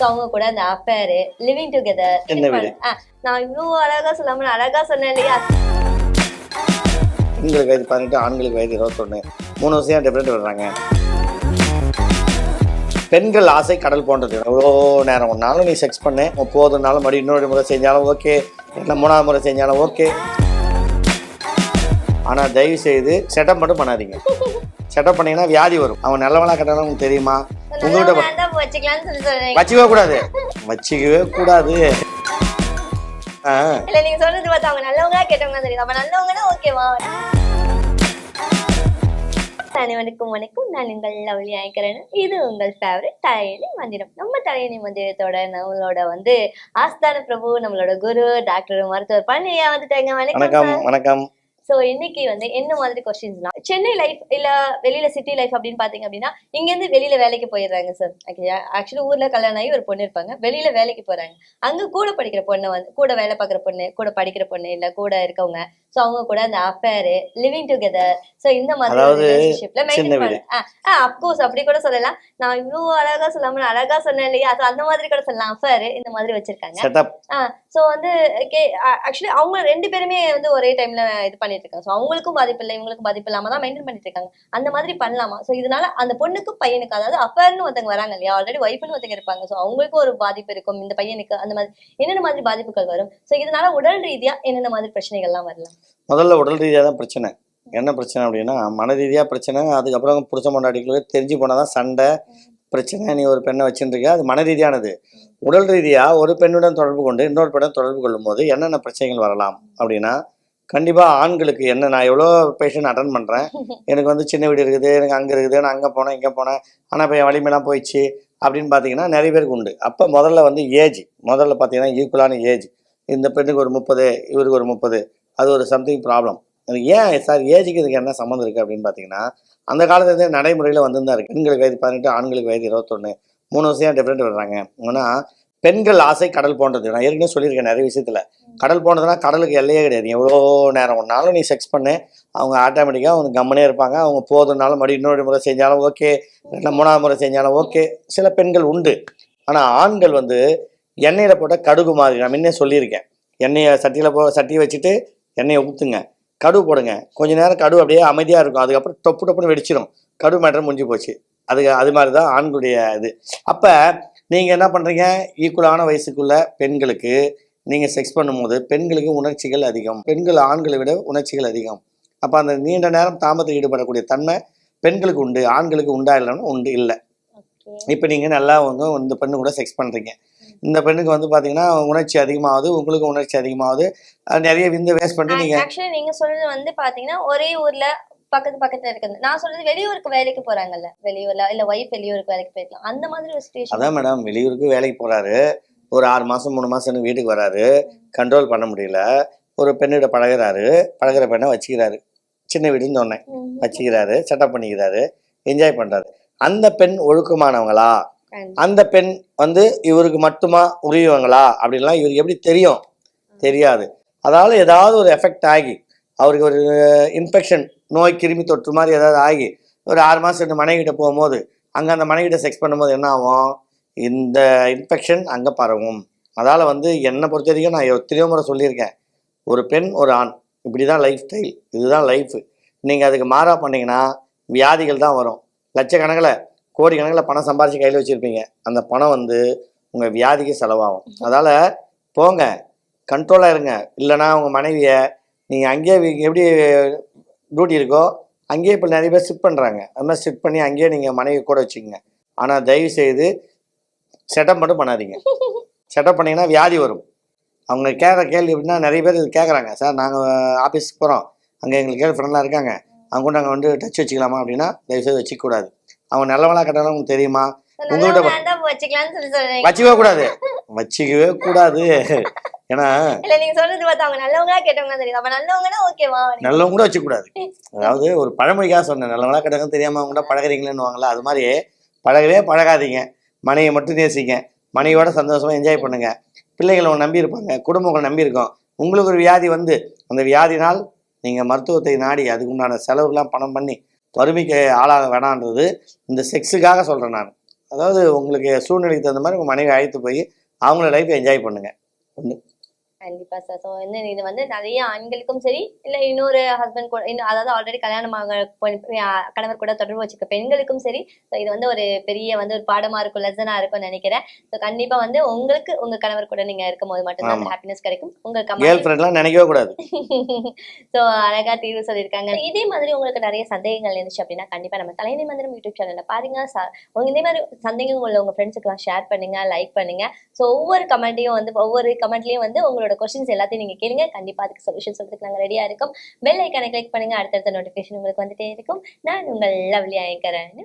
So அவங்க கூட அந்த அஃபேர் லிவிங் டுகெதர் என்ன வீடு? நான் இவ்வளோ அழகா சொல்லாம நான் அழகா சொன்னேன் இல்லையா? பெண்களுக்கு வயது பதினெட்டு ஆண்களுக்கு வயது இருபத்தொன்று மூணு வருஷம் டிஃப்ரெண்ட் வர்றாங்க பெண்கள் ஆசை கடல் போன்றது. எவ்வளோ நேரம் ஒன்றாலும் நீ செக்ஸ் பண்ணு. போதுனாலும் மறுபடியும் இன்னொரு முறை செஞ்சாலும் ஓகே இல்லை மூணாவது முறை செஞ்சாலும் ஓகே ஆனால் தயவு செய்து செட்டப் மட்டும் பண்ணாதீங்க. செட்டப் பண்ணீங்கன்னா வியாதி வரும். அவன் நல்லவனா கட்டணும் உங்களுக்கு தெரியுமா? உங்கள்கிட்ட வச்சுக்கலாம்னு சொல்லி சொல்றேன் வச்சுக்கவே கூடாது. வச்சுக்கவே கூடாது. ஆ. இல்ல நீங்க சொல்றது பார்த்தா அவங்க நல்லவங்களா கேட்டவங்க தெரியும் அப்ப நல்லவங்கன்னா ஓகேவா அனைவருக்கும் வணக்கம். நான் உங்கள் லவ்லி ஆய்க்கிறேன் இது உங்கள் ஃபேவரட் தலையணி மந்திரம். நம்ம தலையணி மந்திரத்தோட நம்மளோட வந்து ஆஸ்தான பிரபு நம்மளோட குரு டாக்டர் மருத்துவர் பழனியா வந்துட்டாங்க. வணக்கம் வணக்கம். சோ இன்னைக்கு வந்து என்ன மாதிரி கொஸ்டின்ஸ்லாம் சென்னை லைஃப் இல்ல வெளியில சிட்டி லைஃப் அப்படின்னு பாத்தீங்க அப்படின்னா இங்க இருந்து வெளியில வேலைக்கு போயிடுறாங்க சார் ஆக்சுவலி ஊர்ல கல்யாணம் ஆகி ஒரு பொண்ணு இருப்பாங்க. வெளியில வேலைக்கு போறாங்க. அங்க கூட படிக்கிற பொண்ணு வந்து கூட வேலை பார்க்குற பொண்ணு கூட படிக்கிற பொண்ணு இல்ல கூட இருக்கவங்க. சோ அவங்க கூட அந்த அஃபேர் லிவிங் டுகெதர் சோ இந்த மாதிரி அப்கோர்ஸ் அப்படி கூட சொல்லலாம். நான் இவ்வளவு அழகா சொல்லாம அழகா சொன்னேன் இல்லையா? அந்த மாதிரி கூட சொல்லலாம். அஃபேர் இந்த மாதிரி வச்சிருக்காங்க. ஸோ வந்து ஆக்சுவலி அவங்க ரெண்டு பேருமே வந்து ஒரே டைம்ல இது பண்ணிட்டு இருக்காங்க ஸோ அவங்களுக்கும் பாதிப்பு இல்லை இவங்களுக்கும் பாதிப்பு இல்லாம தான் மெயின்டைன் பண்ணிட்டு இருக்காங்க அந்த மாதிரி பண்ணலாமா? ஸோ இதனால அந்த பொண்ணுக்கும் பையனுக்கு அதாவது அஃபேர்னு ஒருத்தங்க வராங்க இல்லையா? ஆல்ரெடி ஒய்ஃப்னு ஒருத்தங்க இருப்பாங்க. ஸோ அவங்களுக்கும் ஒரு பாதிப்பு இருக்கும். இந்த பையனுக்கு அந்த மாதிரி என்னென்ன மாதிரி பாதிப்புகள் வரும்? ஸோ இதனால உடல் ரீதியா என்னென்ன மாதிரி பிரச்சனைகள்லாம் வரலாம்? முதல்ல உடல் ரீதியாக தான் பிரச்சனை. என்ன பிரச்சனை அப்படின்னா மன ரீதியாக பிரச்சனை அதுக்கப்புறம் புருஷ பொண்டாட்டிகளுக்கு தெரிஞ்சு போனால் தான் சண்டை பிரச்சனை நீ ஒரு பெண்ணை வச்சுருக்க அது மன ரீதியானது. உடல் ரீதியாக ஒரு பெண்ணுடன் தொடர்பு கொண்டு இன்னொரு பெண்ணுடன் தொடர்பு கொள்ளும் போது என்னென்ன பிரச்சனைகள் வரலாம் அப்படின்னா கண்டிப்பாக ஆண்களுக்கு என்ன நான் எவ்வளோ பேஷண்ட் அட்டன் பண்ணுறேன் எனக்கு வந்து சின்ன வீடு இருக்குது எனக்கு அங்கே இருக்குது நான் அங்கே போனேன் இங்கே போனேன் ஆனால் இப்போ என் வலிமையெல்லாம் போயிடுச்சு அப்படின்னு பார்த்தீங்கன்னா நிறைய பேருக்கு உண்டு. அப்போ முதல்ல வந்து ஏஜ் முதல்ல பார்த்தீங்கன்னா ஈக்குவலான ஏஜ் இந்த பெண்ணுக்கு ஒரு முப்பது இவருக்கு ஒரு முப்பது அது ஒரு சம்திங் ப்ராப்ளம் ஏன் சார் ஏஜுக்கு இதுக்கு என்ன சம்மந்தம் இருக்குது அப்படின்னு பார்த்தீங்கன்னா அந்த காலத்துலேருந்தே நடைமுறையில் வந்துருந்தா இருக்குது பெண்களுக்கு வயது பதினெட்டு ஆண்களுக்கு வயது இருபத்தொன்று மூணு வருஷம் டிஃப்ரெண்ட் வர்றாங்க ஆனால் பெண்கள் ஆசை கடல் போன்றது. நான் ஏற்கனவே சொல்லியிருக்கேன் நிறைய விஷயத்தில். கடல் போனதுன்னா கடலுக்கு எல்லையே கிடையாது. எவ்வளோ நேரம் ஒன்றாலும் நீ செக்ஸ் பண்ணு. அவங்க ஆட்டோமேட்டிக்காக அவங்க கம்மனே இருப்பாங்க. அவங்க போதுனாலும் மறுபடியும் இன்னொரு முறை செஞ்சாலும் ஓகே இல்லை மூணாவது முறை செஞ்சாலும் ஓகே சில பெண்கள் உண்டு. ஆனால் ஆண்கள் வந்து எண்ணெயில் போட்ட கடுகு மாதிரி. நான் முன்னே சொல்லியிருக்கேன். எண்ணெயை சட்டியில் போ சட்டியை வச்சுட்டு எண்ணெயை ஊற்றுங்க கடுகு போடுங்க. கொஞ்ச நேரம் கடுகு அப்படியே அமைதியாக இருக்கும். அதுக்கப்புறம் டொப்பு டப்புன்னு வெடிச்சிடும் கடுகு மேட்டர் முடிஞ்சு போச்சு. அது அது மாதிரி தான் ஆண்களுடைய இது. அப்போ நீங்கள் என்ன பண்ணுறீங்க ஈக்குவலான வயசுக்குள்ள பெண்களுக்கு நீங்கள் செக்ஸ் பண்ணும்போது பெண்களுக்கு உணர்ச்சிகள் அதிகம். பெண்கள் ஆண்களை விட உணர்ச்சிகள் அதிகம். அப்போ அந்த நீண்ட நேரம் தாமதத்தில் ஈடுபடக்கூடிய தன்மை பெண்களுக்கு உண்டு ஆண்களுக்கு உண்டா இல்லைன்னா உண்டு இல்லை. இப்போ நீங்கள் நல்லா வந்து இந்த பெண்ணு கூட செக்ஸ் பண்ணுறீங்க இந்த பெண்ணுக்கு வந்து பார்த்தீங்கன்னா உணர்ச்சி அதிகமாகுது உங்களுக்கு உணர்ச்சி அதிகமாகுது. அது நிறைய விந்து வேஸ்ட் பண்ணிட்டு நீங்கள் ஆக்சுவலி நீங்க சொல்றது வந்து பாத்தீங்கன்னா ஒரே ஊர்ல பக்கத்து பக்கத்துல இருக்குது நான் சொல்றது வெளியூருக்கு வேலைக்கு போறாங்கல்ல. வெளியூர்ல இல்ல ஒய்ஃப் வெளியூருக்கு வேலைக்கு போயிருக்கலாம். அந்த மாதிரி ஒரு சுச்சுவேஷன் அதான் மேடம் வெளியூருக்கு வேலைக்கு போகிறாரு ஒரு ஆறு மாதம் மூணு மாதம் வீட்டுக்கு வராரு. கண்ட்ரோல் பண்ண முடியல. ஒரு பெண்ணிட பழகுறாரு. பழகுற பெண்ணை வச்சுக்கிறாரு. சின்ன வீடுன்னு சொன்னேன். வச்சுக்கிறாரு செட்டப் பண்ணிக்கிறாரு. என்ஜாய் பண்ணுறாரு அந்த பெண் ஒழுக்கமானவங்களா? அந்த பெண் வந்து இவருக்கு மட்டுமா உரியவங்களா? அப்படின்லாம் இவருக்கு எப்படி தெரியும்? தெரியாது. அதால ஏதாவது ஒரு எஃபெக்ட் ஆகி அவருக்கு ஒரு இன்ஃபெக்ஷன் நோய் கிருமி தொற்று மாதிரி ஏதாவது ஆகி ஒரு ஆறு மாதம் ரெண்டு மனைவிட்ட போகும்போது அங்கே அந்த மனைவிட்ட செக்ஸ் பண்ணும்போது என்ன ஆகும்? இந்த இன்ஃபெக்ஷன் அங்கே பரவும். அதால் வந்து என்னை பொறுத்த வரைக்கும் நான் எத்தனையோ முறை சொல்லியிருக்கேன். ஒரு பெண் ஒரு ஆண் இப்படி தான் லைஃப் ஸ்டைல் இதுதான் லைஃப் நீங்கள் அதுக்கு மாறாக பண்ணிங்கன்னா வியாதிகள் தான் வரும். லட்சக்கணக்கில் கோடிக்கணக்கில் பணம் சம்பாரித்து கையில் வச்சுருப்பீங்க. அந்த பணம் வந்து உங்கள் வியாதிக்கு செலவாகும். அதால் போங்க கண்ட்ரோலாக இருங்க. இல்லைன்னா உங்கள் மனைவியை நீங்கள் அங்கேயே எப்படி டியூட்டி இருக்கோ அங்கேயே இப்போ நிறைய பேர் ஷிஃப்ட் பண்ணுறாங்க அது மாதிரி ஷிஃப்ட் பண்ணி அங்கேயே நீங்கள் மனைவி கூட வச்சுக்கோங்க. ஆனால் தயவு செய்து செட்டப் மட்டும் பண்ணாதீங்க. செட்டப் பண்ணிங்கன்னா வியாதி வரும். அவங்க கேட்குற கேள்வி எப்படின்னா நிறைய பேர் கேட்குறாங்க. சார் நாங்கள் ஆஃபீஸ்க்கு போகிறோம் அங்கே எங்களுக்கு கேர்ள் ஃப்ரெண்ட்லாம் இருக்காங்க. அவங்க கூட நாங்கள் வந்து டச் வச்சுக்கலாமா? அப்படின்னா தயவு செய்து வச்சுக்கூடாது அவங்க நல்லவங்களா கட்டாலும் உங்களுக்கு தெரியுமா? உங்கள்கிட்ட சொல்றேன் வச்சுக்கவே கூடாது. வச்சுக்கவே கூடாது. ஏன்னா இல்ல நீங்க சொல்றது பார்த்தா அவங்க நல்லவங்களா கேட்டவங்க தெரியும் அப்ப நல்லவங்கன்னா ஓகேவா? நல்லவங்க கூட வச்சுக்கூடாது. அதாவது ஒரு பழமொழிக்காக சொன்னேன். நல்லவங்களா கிடக்கும் தெரியாம அவங்க கூட பழகுறீங்களேன்னு வாங்களா அது மாதிரி பழகவே பழகாதீங்க. மனைவியை மட்டும் நேசிங்க. மனைவியோட சந்தோஷமா என்ஜாய் பண்ணுங்க. பிள்ளைகளை உங்களை நம்பி இருப்பாங்க. குடும்பம் உங்களை நம்பி இருக்கும். உங்களுக்கு ஒரு வியாதி வந்து அந்த வியாதினால் நீங்கள் மருத்துவத்தை நாடி அதுக்கு உண்டான செலவுலாம் பணம் பண்ணி வறுமைக்கு ஆளாக வேணான்றது இந்த செக்ஸுக்காக சொல்கிறேன் நான். அதாவது உங்களுக்கு சூழ்நிலைக்கு தகுந்த மாதிரி உங்கள் மனைவி அழைத்து போய் அவங்கள லைஃப் என்ஜாய் பண்ணுங்க. ஒன்று கண்டிப்பா சார் ஸோ வந்து இது வந்து நிறைய ஆண்களுக்கும் சரி இல்ல இன்னொரு ஹஸ்பண்ட் கூட இன்னும் அதாவது ஆல்ரெடி கல்யாணமாக பொ- அஹ் கணவர் கூட தொடர்பு வச்சுக்க பெண்களுக்கும் சரி ஸோ இது வந்து ஒரு பெரிய வந்து ஒரு பாடமா இருக்கும் லெசனா இருக்கும்னு நினைக்கிறேன். ஸோ கண்டிப்பா வந்து உங்களுக்கு உங்க கணவர் கூட நீங்க இருக்கும்போது மட்டும்தான் ஆமா. ஹாப்பினஸ் கிடைக்கும். உங்க ஃப்ரெண்ட்லாம் நினைக்கவே கூடாது. ஸோ அழகா தீர்வு சொல்லியிருக்காங்க. இதே மாதிரி உங்களுக்கு நிறைய சந்தேகங்கள் இருந்துச்சு அப்படின்னா கண்டிப்பா நம்ம தலைமை மந்திரம் யூடியூப் சேனல்ல பாருங்க. இதே மாதிரி சந்தேகங்கள் உள்ள உங்க ஃப்ரெண்ட்ஸுக்குலாம் ஷேர் பண்ணுங்க லைக் பண்ணுங்க. ஸோ ஒவ்வொரு கமெண்ட்டையும் வந்து ஒவ்வொரு கமெண்ட்லயும் வந்து உங்களோட கொஸ்டின்ஸ் எல்லாத்தையும் நீங்க கேளுங்க. கண்டிப்பா அதுக்கு சொல்யூஷன் சொல்றதுக்கு நாங்க ரெடியா இருக்கோம். பெல் ஐக்கானை கிளிக் பண்ணுங்க. அடுத்தடுத்த நோட்டிஃபிகேஷன் உங்களுக்கு வந்துட்டே இருக்கும். நான் உங்கள் லவ்லி ஆயங்கரன்